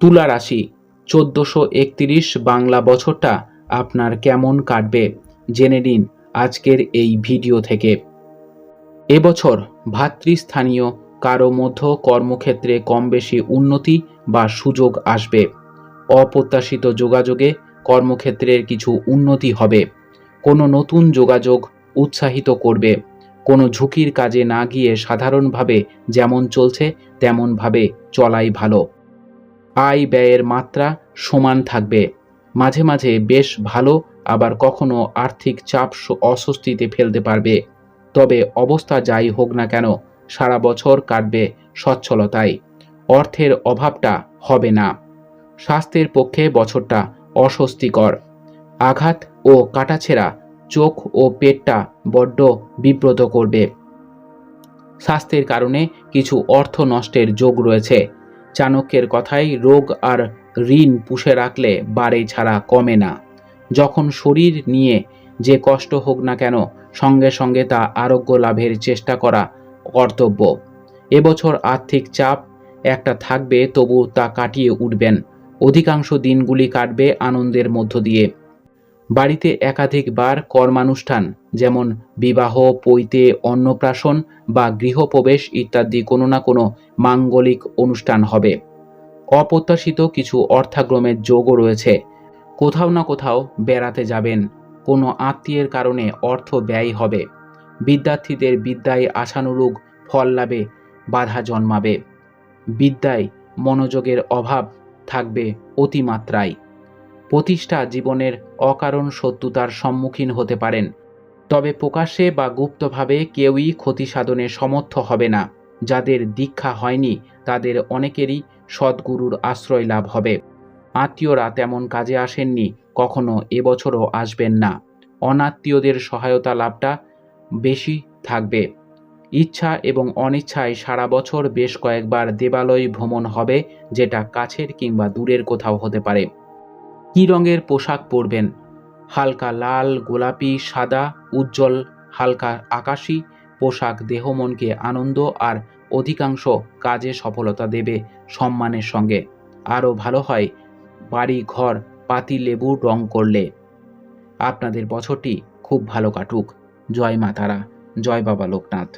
তুলা রাশি, চোদ্দোশো একত্রিশ বাংলা বছরটা আপনার কেমন কাটবে জেনে নিন আজকের এই ভিডিও থেকে। এবছর ভাতৃস্থানীয় কারও মধ্য কর্মক্ষেত্রে কম বেশি উন্নতি বা সুযোগ আসবে। অপ্রত্যাশিত যোগাযোগে কর্মক্ষেত্রের কিছু উন্নতি হবে। কোনো নতুন যোগাযোগ উৎসাহিত করবে। কোনো ঝুঁকির কাজে না গিয়ে সাধারণভাবে যেমন চলছে, তেমনভাবে চলাই ভালো। আয় ব্যয়ের মাত্রা সমান থাকবে। মাঝে মাঝে বেশ ভালো, আবার কখনো আর্থিক চাপ অস্বস্তিতে ফেলতে পারবে। তবে অবস্থা যাই হোক না কেন, সারা বছর কাটবে সচ্ছলতায়। অর্থের অভাবটা হবে না। স্বাস্থ্যের পক্ষে বছরটা অস্বস্তিকর। আঘাত ও কাটাছেঁড়া চোখ ও পেটটা বড্ড বিব্রত করবে। স্বাস্থ্যের কারণে কিছু অর্থ নষ্টের যোগ রয়েছে। চাণক্যের কথাই রোগ আর ঋণ পুষে রাখলে বাড়ে ছাড়া কমে না। যখন শরীর নিয়ে যে কষ্ট হোক না কেন, সঙ্গে সঙ্গে তা আরোগ্য লাভের চেষ্টা করা কর্তব্য। এবছর আর্থিক চাপ একটা থাকবে, তবু তা কাটিয়ে উঠবেন। অধিকাংশ দিনগুলি কাটবে আনন্দের মধ্য দিয়ে। বাড়িতে একাধিকবার কর্মানুষ্ঠান, যেমন বিবাহ, পৈতে, অন্নপ্রাশন বা গৃহপ্রবেশ ইত্যাদি কোনো না কোনো মাঙ্গলিক অনুষ্ঠান হবে। অপ্রত্যাশিত কিছু অর্থাগ্রমের যোগও রয়েছে। কোথাও না কোথাও বেড়াতে যাবেন, কোনো আত্মীয়ের কারণে অর্থ ব্যয় হবে। বিদ্যার্থীদের বিদ্যায় আশানুরূপ ফল লাভে বাধা জন্মাবে। বিদ্যায় মনোযোগের অভাব থাকবে অতিমাত্রায়। প্রতিষ্ঠা জীবনের অকারণ শত্রুতার সম্মুখীন হতে পারেন। তবে প্রকাশ্যে বা গুপ্তভাবে কেউই ক্ষতি সাধনে সমর্থ হবে না। যাদের দীক্ষা হয়নি, তাদের অনেকেরই সদ্গুরুর আশ্রয় লাভ হবে। আত্মীয়রা তেমন কাজে আসেননি, কখনো এবছরও আসবেন না। অনাত্মীয়দের সহায়তা লাভটা বেশি থাকবে। ইচ্ছা এবং অনিচ্ছায় সারা বছর বেশ কয়েকবার দেবালয় ভ্রমণ হবে, যেটা কাছের কিংবা দূরের কোথাও হতে পারে। কী রঙের পোশাক পরবেন? হালকা লাল, গোলাপি, সাদা, উজ্জ্বল, হালকা আকাশি, পোশাক দেহ মনকে আনন্দ আর অধিকাংশ কাজে সফলতা দেবে সম্মানের সঙ্গে। আরও ভালো হয় বাড়ি, ঘর, পাতি লেবুর রং করলে। আপনাদের বছরটি খুব ভালো কাটুক। জয় মা তারা, জয় বাবা লোকনাথ।